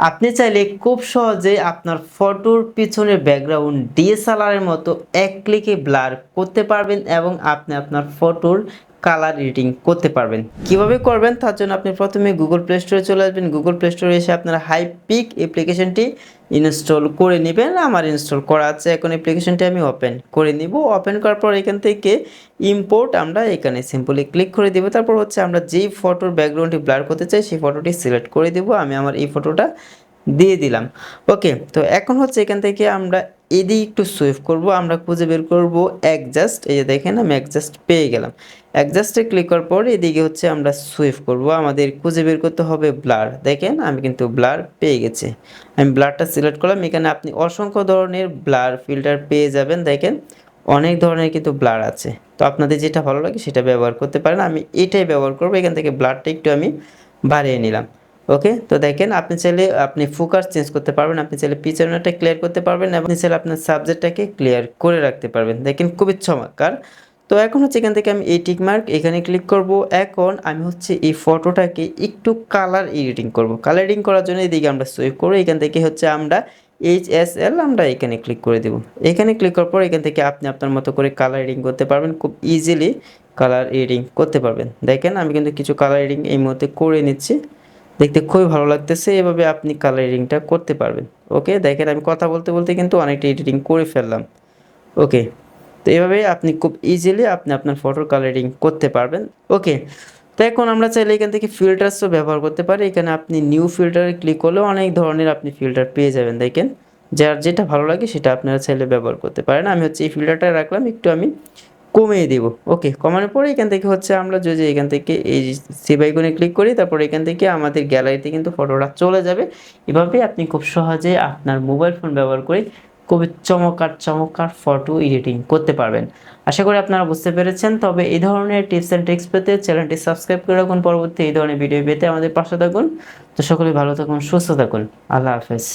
আপনি চাইলে খুব সহজে আপনার ফটোর পিছনের ব্যাকগ্রাউন্ড ডিএসএলআর এর মতো এক ক্লিকে ব্লার করতে পারবেন এবং আপনি আপনার ফটোর কালার এডিটিং করতে পারবেন। কীভাবে করবেন? তার জন্য আপনি প্রথমে গুগল প্লে স্টোরে চলে আসবেন। গুগল প্লে স্টোরে এসে আপনার হাই পিক অ্যাপ্লিকেশনটি ইনস্টল করে নেবেন। আমার ইনস্টল করা আছে। এখন অ্যাপ্লিকেশনটি আমি ওপেন করে নিব। ওপেন করার পর এখান থেকে ইম্পোর্ট আমরা এখানে সিম্পলি ক্লিক করে দেবো। তারপর হচ্ছে আমরা যেই ফটোর ব্যাকগ্রাউন্ডটি ব্লার করতে চাই, সেই ফটোটি সিলেক্ট করে দেবো। আমি আমার এই ফটোটা দিয়ে দিলাম। ওকে তো এখন হচ্ছে এখান থেকে আমরা এদিকে একটু সুইফ করব, আমরা খুঁজে বের করব অ্যাডজাস্ট এই যে দেখেন আমি অ্যাডজাস্ট পেয়ে গেলাম। অ্যাডজাস্টে ক্লিক করার পর এদিকে হচ্ছে আমরা সুইফ করব, আমাদের খুঁজে বের করতে হবে ব্লার দেখেন আমি কিন্তু ব্লার পেয়ে গেছি। আমি ব্লারটা সিলেক্ট করলাম, এখানে আপনি অসংখ্য ধরনের ব্লার ফিল্টার পেয়ে যাবেন, দেখেন অনেক ধরনের কিন্তু ব্লার আছে। তো আপনাদের যেটা ভালো লাগে সেটা ব্যবহার করতে পারেন, আমি এটাই ব্যবহার করব, এখান থেকে ব্লারটা একটু আমি বাড়িয়ে নিলাম। ওকে তো দেখেন, আপনি চাইলে আপনি ফোকাস চেঞ্জ করতে পারবেন, আপনি চাইলে পিছনেরটা ক্লিয়ার করতে পারবেন আপনি চাইলে আপনার সাবজেক্টটাকে ক্লিয়ার করে রাখতে পারবেন। দেখেন, খুবই চমৎকার। তো এখন হচ্ছে এখান থেকে আমি এই টিক মার্ক এখানে ক্লিক করব। এখন আমি হচ্ছে এই ফটোটাকে একটু কালার এডিটিং করব। কালার এডিটিং করার জন্য এদিকে আমরা সুইপ করব। এখান থেকে হচ্ছে আমরা এইচ এস এল আমরা এখানে ক্লিক করে দেব। এখানে ক্লিক করার পর এখান থেকে আপনি আপনার মতো করে কালার এডিটিং করতে পারবেন। খুব ইজিলি কালার এডিটিং করতে পারবেন। দেখেন, আমি কিন্তু কিছু কালার এডিটিং এই মুহূর্তে করে নিচ্ছি। দেখতে খুবই ভালো লাগতেছে, এভাবে আপনি কালার এডিটিংটা করতে পারবেন। ওকে দেখেন আমি কথা বলতে বলতে কিন্তু অনেকটা এডিটিং করে ফেললাম। ওকে তো এভাবে আপনি খুব ইজিলি আপনি আপনার ফটোর কালারিং করতে পারবেন। ওকে তো এখন আমরা চাইলে এখান থেকে ফিল্টার্সও ব্যবহার করতে পারি। এখানে আপনি নিউ ফিল্টারে ক্লিক করলেও অনেক ধরনের আপনি ফিল্টার পেয়ে যাবেন, দেখেন। যার যেটা ভালো লাগে সেটা আপনারা চাইলে ব্যবহার করতে পারেন। আমি হচ্ছে এই ফিল্টারটা রাখলাম, একটু আমি কমিয়ে দেব। ওকে, কমানোর পরে এখান থেকে হচ্ছে আমরা যদি এখান থেকে এই সেভ আইকনে ক্লিক করি, তারপর এখান থেকে আমাদের গ্যালারিতে কিন্তু ফটোটা চলে যাবে। এভাবে আপনি খুব সহজে আপনার মোবাইল ফোন ব্যবহার করে খুবই চমৎকার চমৎকার ফটো এডিটিং করতে পারবেন। আশা করি আপনারা বুঝতে পেরেছেন। তবে এই ধরনের টিপস অ্যান্ড ট্রিক্স পেতে চ্যানেলটি সাবস্ক্রাইব করে রাখুন। পরবর্তী এই ধরনের ভিডিও পেতে আমাদের পাশে থাকুন। তো সকলে ভালো থাকুন, সুস্থ থাকুন। আল্লাহ হাফেজ।